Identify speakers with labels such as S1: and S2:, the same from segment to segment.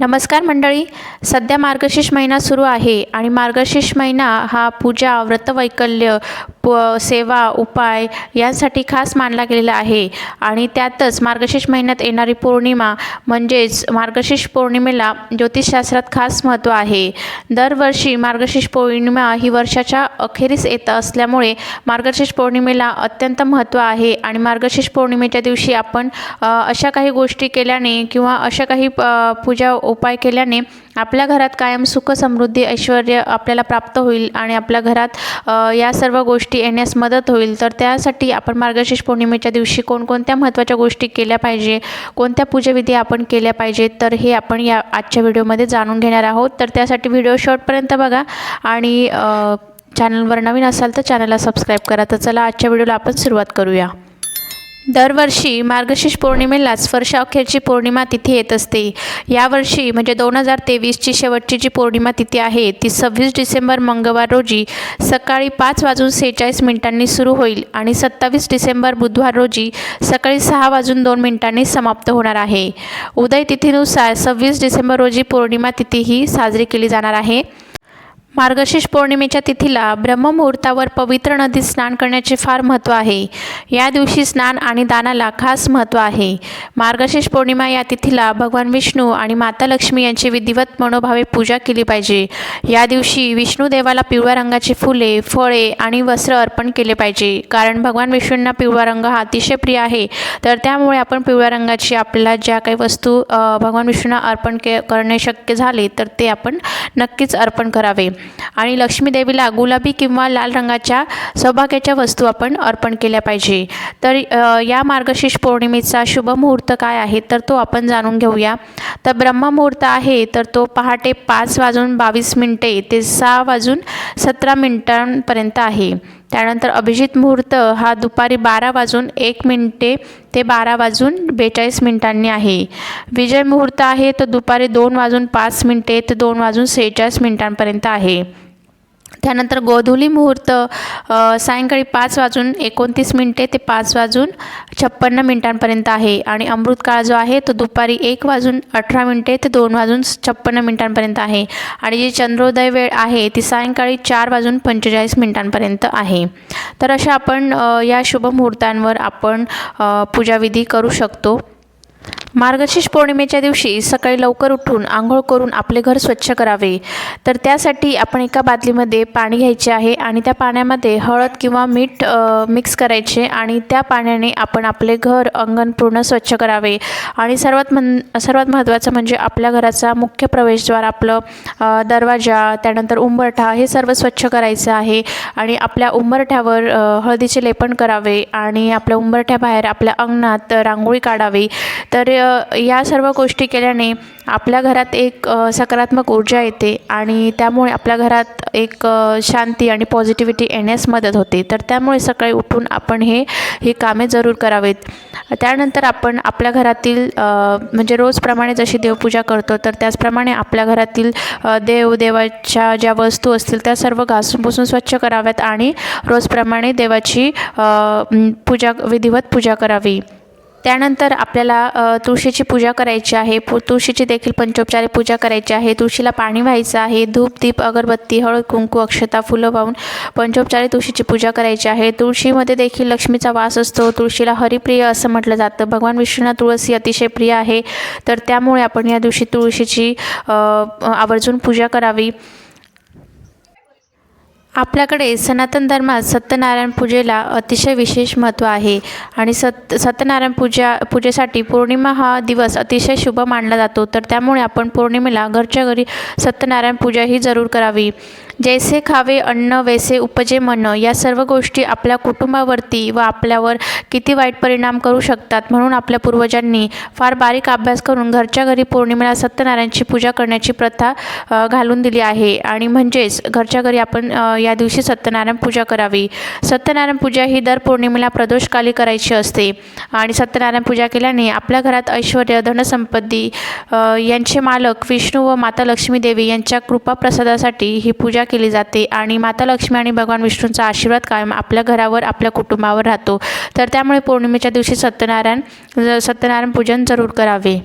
S1: नमस्कार मंडळी. सध्या मार्गशीर्ष महिना सुरू आहे आणि मार्गशीर्ष महिना हा पूजा व्रतवैकल्य प सेवा उपाय यांसाठी खास मानला गेलेला आहे. आणि त्यातच मार्गशीर्ष महिन्यात येणारी पौर्णिमा म्हणजेच मार्गशीर्ष पौर्णिमेला ज्योतिषशास्त्रात खास महत्त्व आहे. दरवर्षी मार्गशीर्ष पौर्णिमा ही वर्षाच्या अखेरीस येत असल्यामुळे मार्गशीर्ष पौर्णिमेला अत्यंत महत्त्व आहे आणि मार्गशीर्ष पौर्णिमेच्या दिवशी आपण अशा काही गोष्टी केल्याने किंवा अशा काही पूजा उपाय केल्याने आपल्या घरात कायम सुख समृद्धी ऐश्वर आपल्याला प्राप्त होईल आणि आपल्या घरात या सर्व गोष्टी येण्यास मदत होईल. तर त्यासाठी आपण मार्गशीर्ष पौर्णिमेच्या दिवशी कोणकोणत्या महत्त्वाच्या गोष्टी केल्या पाहिजे कोणत्या पूजाविधी आपण केल्या पाहिजेत तर हे आपण या आजच्या व्हिडिओमध्ये जाणून घेणार आहोत. तर त्यासाठी व्हिडिओ शॉर्टपर्यंत बघा आणि चॅनलवर नवीन असाल तर चॅनलला सबस्क्राईब करा. तर चला आजच्या व्हिडिओला आपण सुरुवात करूया. दरवर्षी मार्गशीर्ष पौर्णिमेलाच वर्ष अखेरची पौर्णिमा तिथी येत असते. यावर्षी म्हणजे दोन हजार तेवीसची शेवटची जी पौर्णिमा तिथी आहे ती सव्वीस डिसेंबर मंगळवार रोजी सकाळी पाच वाजून सेहेचाळीस मिनिटांनी सुरू होईल आणि सत्तावीस डिसेंबर बुधवार रोजी सकाळी सहा वाजून दोन मिनिटांनी समाप्त होणार आहे. उदय तिथीनुसार सव्वीस डिसेंबर रोजी पौर्णिमा तिथी ही साजरी केली जाणार आहे. मार्गशीर्ष पौर्णिमेच्या तिथीला ब्रह्ममुहूर्तावर पवित्र नदीत स्नान करण्याचे फार महत्त्व आहे. या दिवशी स्नान आणि दानाला खास महत्त्व आहे. मार्गशीर्ष पौर्णिमा या तिथीला भगवान विष्णू आणि माता लक्ष्मी यांची विधिवत मनोभावे पूजा केली पाहिजे. या दिवशी विष्णू देवाला पिवळ्या रंगाची फुले फळे आणि वस्त्र अर्पण केले पाहिजे. कारण भगवान विष्णूंना पिवळा रंग हा अतिशय प्रिय आहे. तर त्यामुळे आपण पिवळ्या रंगाची आपल्याला ज्या काही वस्तू भगवान विष्णूंना अर्पण के करणे शक्य झाले तर ते आपण नक्कीच अर्पण करावे. आणि लक्ष्मीदेवीला गुलाबी किंवा लाल रंगाच्या सौभाग्याच्या वस्तू आपण अर्पण केल्या पाहिजे. तर या मार्गशीर्ष पौर्णिमेचा शुभ मुहूर्त काय आहे? तर तो आपण जाणून घेऊया. तर ब्रह्ममुहूर्त आहे तर तो पहाटे पाच वाजून बावीस मिनटे ते सहा वाजून सतरा मिनिटांपर्यंत आहे. त्यानंतर अभिजित मुहूर्त हा दुपारी बारा वाजून एक मिनिटे ते बारा वाजून बेचाळीस मिनिटांनी आहे. विजय मुहूर्त आहे तो दुपारी दोन वाजून पाच मिनिटे ते दोन वाजून सेहेचाळीस मिनिटांपर्यंत आहे. त्यानंतर गोधुली मुहूर्त सायंकाळी पाच वाजून एकोणतीस मिनटे ते पाच वाजून छप्पन्न मिनिटांपर्यंत आहे. आणि अमृतकाळ जो आहे तो दुपारी एक वाजून अठरा मिनटे ते दोन वाजून छप्पन्न मिनिटांपर्यंत आहे. आणि जी चंद्रोदय वेळ आहे ती सायंकाळी चार वाजून पंचेचाळीस मिनिटांपर्यंत आहे. तर अशा आपण या शुभ मुहूर्तांवर आपण पूजाविधी करू शकतो. मार्गशीर्ष पौर्णिमेच्या दिवशी सकाळी लवकर उठून आंघोळ करून आपले घर स्वच्छ करावे. तर त्यासाठी आपण एका बादलीमध्ये पाणी घ्यायचे आहे आणि त्या पाण्यामध्ये हळद किंवा मीठ मिक्स करायचे आणि त्या पाण्याने आपण आपले घर अंगण पूर्ण स्वच्छ करावे. आणि सर्वात मन सर्वात महत्त्वाचं म्हणजे आपल्या घराचा मुख्य प्रवेशद्वार आपलं दरवाजा त्यानंतर उंबरठा हे सर्व स्वच्छ करायचं आहे. आणि आपल्या उंबरठ्यावर हळदीचे लेपन करावे आणि आपल्या उंबरठ्याबाहेर आपल्या अंगणात रांगोळी काढावी. तर या सर्व गोष्टी केल्याने आपल्या घरात एक सकारात्मक ऊर्जा येते आणि त्यामुळे आपल्या घरात एक शांती आणि पॉझिटिव्हिटी येण्यास मदत होते. तर त्यामुळे सकाळी उठून आपण हे ही कामे जरूर करावेत. त्यानंतर आपण आपल्या घरातील म्हणजे रोजप्रमाणे जशी देवपूजा करतो तर त्याचप्रमाणे आपल्या घरातील देव देवाच्या ज्या वस्तू असतील त्या सर्व घासून पुसून स्वच्छ कराव्यात आणि रोजप्रमाणे देवाची पूजा विधिवत पूजा करावी. त्यानंतर आपल्याला तुळशीची पूजा करायची आहे. पु तुळशीची देखील पंचोपचारी पूजा करायची आहे. तुळशीला पाणी व्हायचं आहे. धूप दीप अगरबत्ती हळद कुंकू अक्षता फुलं वाहून पंचोपचारी तुळशीची पूजा करायची आहे. तुळशीमध्ये देखील लक्ष्मीचा वास असतो. तुळशीला हरिप्रिय असं म्हटलं जातं. भगवान विष्णूंना तुळस ही अतिशय प्रिय आहे. तर त्यामुळे आपण या दिवशी तुळशीची आवर्जून पूजा करावी. आपल्याकडे सनातन धर्मात सत्यनारायण पूजेला अतिशय विशेष महत्त्व आहे आणि सत सत्यनारायण पूजा पूजेसाठी पौर्णिमा हा दिवस अतिशय शुभ मानला जातो. तर त्यामुळे आपण पौर्णिमेला घरच्या घरी सत्यनारायण पूजा ही जरूर करावी. जैसे खावे अन्न वैसे उपजे मन या सर्व गोष्टी आपल्या कुटुंबावरती व आपल्यावर किती वाईट परिणाम करू शकतात म्हणून आपल्या पूर्वजांनी फार बारीक अभ्यास करून घरच्या घरी पौर्णिमेला सत्यनारायणची पूजा करण्याची प्रथा घालून दिली आहे. आणि म्हणजेच घरच्या घरी आपण या दिवशी सत्यनारायण पूजा करावी. सत्यनारायण पूजा ही दर पौर्णिमेला प्रदोषकाली करायची असते. आणि सत्यनारायण पूजा केल्याने आपल्या घरात ऐश्वर धनसंपत्ती यांचे मालक विष्णू व माता लक्ष्मी देवी यांच्या कृपाप्रसादासाठी ही पूजा केली जाते आणि माता लक्ष्मी आणि भगवान विष्णूंचा आशीर्वाद कायम आपल्या घरावर आपल्या कुटुंबावर राहतो. तर त्यामुळे पौर्णिमेच्या दिवशी सत्यनारायण सत्यनारायण पूजन जरूर करावे.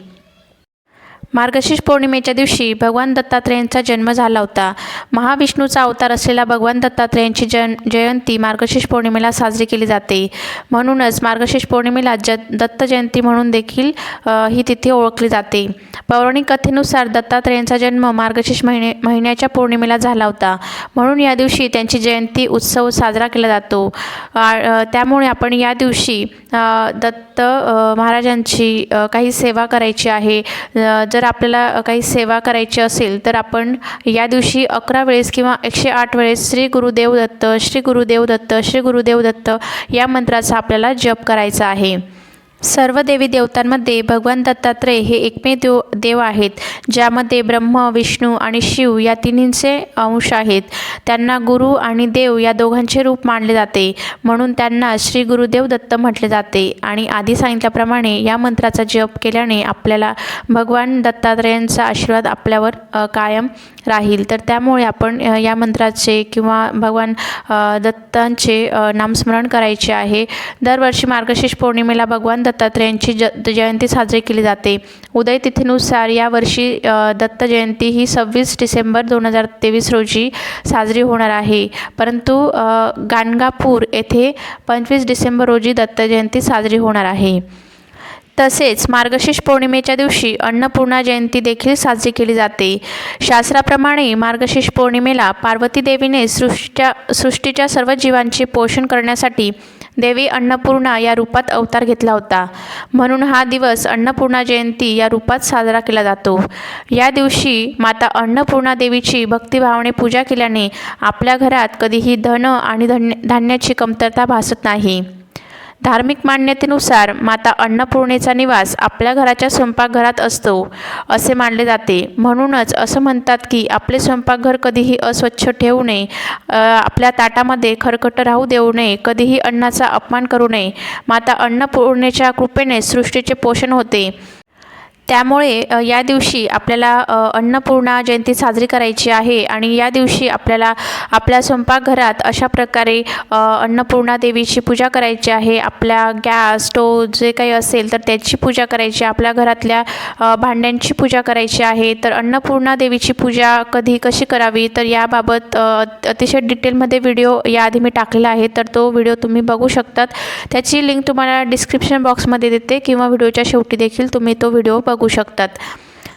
S1: मार्गशीर्ष पौर्णिमेच्या दिवशी भगवान दत्तात्रेयांचा जन्म झाला होता. महाविष्णूचा अवतार असलेला भगवान दत्तात्रेयांची जन जयंती मार्गशीर्ष पौर्णिमेला साजरी केली जाते. म्हणूनच मार्गशीर्ष पौर्णिमेला ज दत्त जयंती म्हणून देखील ही तिथी ओळखली जाते. पौराणिक कथेनुसार दत्तात्रेयांचा जन्म मार्गशीर्ष महिने महिन्याच्या पौर्णिमेला झाला होता. म्हणून या दिवशी त्यांची जयंती उत्सव साजरा केला जातो. त्यामुळे आपण या दिवशी दत्त फक्त महाराजांची काही सेवा करायची आहे. जर आपल्याला काही सेवा करायची असेल तर आपण या दिवशी अकरा वेळेस किंवा एकशे आठ वेळेस श्री गुरुदेव दत्त श्री गुरुदेव दत्त श्री गुरुदेव दत्त या मंत्राचा आपल्याला जप करायचा आहे. सर्व देवी देवतांमध्ये भगवान दत्तात्रय हे एकमेव देव देव आहेत ज्यामध्ये ब्रह्म विष्णू आणि शिव या तिन्हींचे अंश आहेत. त्यांना गुरु आणि देव या दोघांचे रूप मानले जाते. म्हणून त्यांना श्री गुरुदेव दत्त म्हटले जाते. आणि आधी सांगितल्याप्रमाणे या मंत्राचा जप केल्याने आपल्याला भगवान दत्तात्रयांचा आशीर्वाद आपल्यावर कायम राहील. तर त्यामुळे आपण या मंत्राचे किंवा भगवान दत्तांचे नामस्मरण करायचे आहे. दरवर्षी मार्गशीर्ष पौर्णिमेला भगवान दत्त दत्तात्रेयांची ज जयंती साजरी केली जाते. उदय तिथीनुसार यावर्षी दत्त जयंती ही सव्वीस डिसेंबर दोन हजार तेवीस रोजी साजरी होणार आहे. परंतु गाणगापूर येथे पंचवीस डिसेंबर रोजी दत्त जयंती साजरी होणार आहे. तसेच मार्गशीर्ष पौर्णिमेच्या दिवशी अन्नपूर्णा जयंती देखील साजरी केली जाते. शास्त्राप्रमाणे मार्गशीर्ष पौर्णिमेला पार्वती देवीने सृष्टीच्या सृष्टीच्या सर्व जीवांचे पोषण करण्यासाठी देवी अन्नपूर्णा या रूपात अवतार घेतला होता. म्हणून हा दिवस अन्नपूर्णा जयंती या रूपात साजरा केला जातो. या दिवशी माता अन्नपूर्णा देवीची भक्तिभावाने पूजा केल्याने आपल्या घरात कधीही धन आणि धन्य धान्याची कमतरता भासत नाही. धार्मिक मान्यतेनुसार माता अन्नपूर्णेचा निवास आपल्या घराच्या स्वयंपाकघरात असतो असे मानले जाते. म्हणूनच असं म्हणतात की आपले स्वयंपाकघर कधीही अस्वच्छ ठेवू नये आपल्या ताटामध्ये खरकट राहू देऊ नये कधीही अन्नाचा अपमान करू नये. माता अन्नपूर्णेच्या कृपेने सृष्टीचे पोषण होते. त्यामुळे या दिवशी आपल्याला अन्नपूर्णा जयंती साजरी करायची आहे आणि या दिवशी आपल्याला आपल्या स्वयंपाकघरात अशा प्रकारे अन्नपूर्णा देवीची पूजा करायची आहे. आपल्या गॅस स्टोव जे काही असेल तर त्याची पूजा करायची आहे. आपल्या घरातल्या भांड्यांची पूजा करायची आहे. तर अन्नपूर्णा देवीची पूजा कधी कशी करावी? तर याबाबत अतिशय डिटेलमध्ये व्हिडिओ याआधी मी टाकलेला आहे. तर तो व्हिडिओ तुम्ही बघू शकतात. त्याची लिंक तुम्हाला डिस्क्रिप्शन बॉक्समध्ये देते किंवा व्हिडिओच्या शेवटी देखील तुम्ही तो व्हिडिओ बघू बघू शकतात.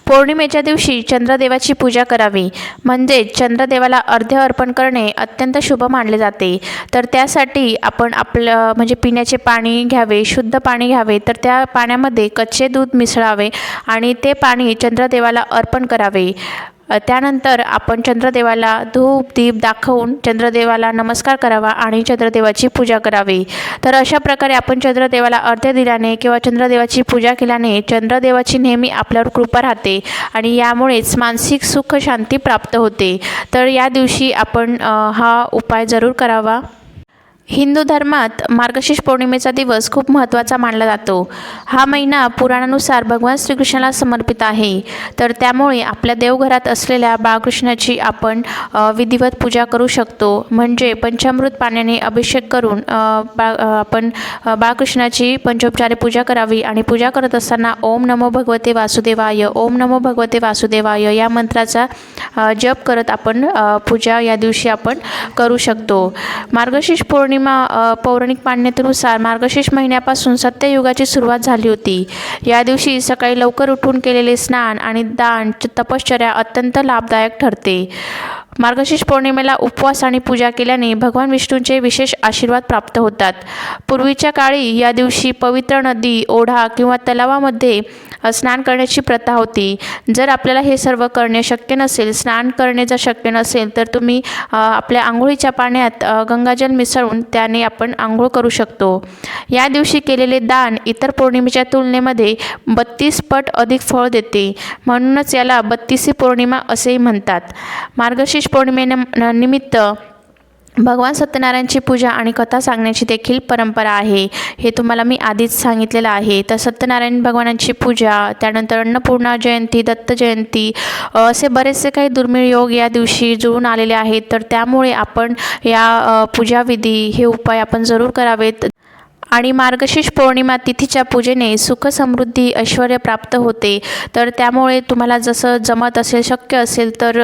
S1: पौर्णिमेच्या दिवशी चंद्रदेवाची पूजा करावी. म्हणजेच चंद्रदेवाला अर्ध्य अर्पण करणे अत्यंत शुभ मानले जाते. तर त्यासाठी आपण आपलं म्हणजे पिण्याचे पाणी घ्यावे शुद्ध पाणी घ्यावे तर त्या पाण्यामध्ये कच्चे दूध मिसळावे आणि ते पाणी चंद्रदेवाला अर्पण करावे. त्यानंतर आपण चंद्रदेवाला धूप दीप दाखवून चंद्रदेवाला नमस्कार करावा आणि चंद्रदेवाची पूजा करावी. तर अशा प्रकारे आपण चंद्रदेवाला अर्ध्य दिल्याने किंवा चंद्रदेवाची पूजा केल्याने चंद्रदेवाची नेहमी आपल्यावर कृपा राहते आणि यामुळेच मानसिक सुख शांती प्राप्त होते. तर या दिवशी आपण हा उपाय जरूर करावा. हिंदू धर्मात मार्गशीर्ष पौर्णिमेचा दिवस खूप महत्त्वाचा मानला जातो. हा महिना पुराणानुसार भगवान श्रीकृष्णाला समर्पित आहे. तर त्यामुळे आपल्या देवघरात असलेल्या बाळकृष्णाची आपण विधिवत पूजा करू शकतो. म्हणजे पंचामृत पाण्याने अभिषेक करून बा आपण बाळकृष्णाची पंचोपचारे पूजा करावी आणि पूजा करत असताना ओम नमो भगवते वासुदेवाय ओम नमो भगवते वासुदेवाय या मंत्राचा जप करत आपण पूजा या दिवशी आपण करू शकतो. मार्गशीर्ष पौर्णिमा पौर्णिमा पौराणिक मान्यतेनुसार मार्गशीर्ष महिन्यापासून सत्ययुगाची सुरुवात झाली होती. या दिवशी सकाळी लवकर उठून केलेले स्नान आणि दान च- तपश्चर्या अत्यंत लाभदायक ठरते. मार्गशीर्ष पौर्णिमेला उपवास आणि पूजा केल्याने भगवान विष्णूंचे विशेष आशीर्वाद प्राप्त होतात. पूर्वीच्या काळी या दिवशी पवित्र नदी ओढा किंवा तलावामध्ये स्नान करण्याची प्रथा होती. जर आपल्याला हे सर्व करणे शक्य नसेल स्नान करणे जर शक्य नसेल तर तुम्ही आपल्या आंघोळीच्या पाण्यात गंगाजल मिसळून त्याने आपण आंघोळ करू शकतो. या दिवशी केलेले दान इतर पौर्णिमेच्या तुलनेमध्ये बत्तीस पट अधिक फळ देते. म्हणूनच याला बत्तीसी पौर्णिमा असेही म्हणतात. मार्गशीर्ष पौर्णिमेने निमित्त भगवान सत्यनारायणची पूजा आणि कथा सांगण्याची देखील परंपरा आहे. हे तुम्हाला मी आधीच सांगितलेलं आहे. तर सत्यनारायण भगवानांची पूजा त्यानंतर अन्नपूर्णा जयंती दत्त जयंती असे बरेचसे काही दुर्मिळ योग या दिवशी जुळून आलेले आहेत. तर त्यामुळे आपण या पूजाविधी हे उपाय आपण जरूर करावेत. आणि मार्गशीर्ष पौर्णिमा तिथीच्या पूजेने सुख समृद्धी ऐश्वर प्राप्त होते. तर त्यामुळे तुम्हाला जसं जमत असेल शक्य असेल तर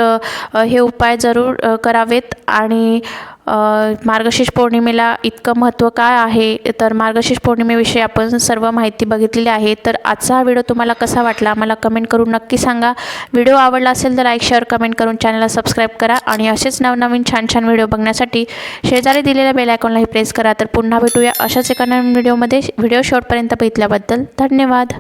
S1: हे उपाय जरूर करावेत. आणि मार्गशीर्ष पौर्णिमेला इतकं महत्त्व काय आहे? तर मार्गशीर्ष पौर्णिमेविषयी आपण सर्व माहिती बघितलेली आहे. तर आजचा हा व्हिडिओ तुम्हाला कसा वाटला? मला कमेंट करून नक्की सांगा. व्हिडिओ आवडला असेल तर लाईक शेअर कमेंट करून चॅनलला सबस्क्राईब करा आणि असेच नवनवीन छान छान व्हिडिओ बघण्यासाठी शेजारी दिलेल्या बेल आयकॉनलाही प्रेस करा. तर पुन्हा भेटूया अशाच एका नवीन व्हिडिओमध्ये. व्हिडिओ शॉर्टपर्यंत बघितल्याबद्दल धन्यवाद.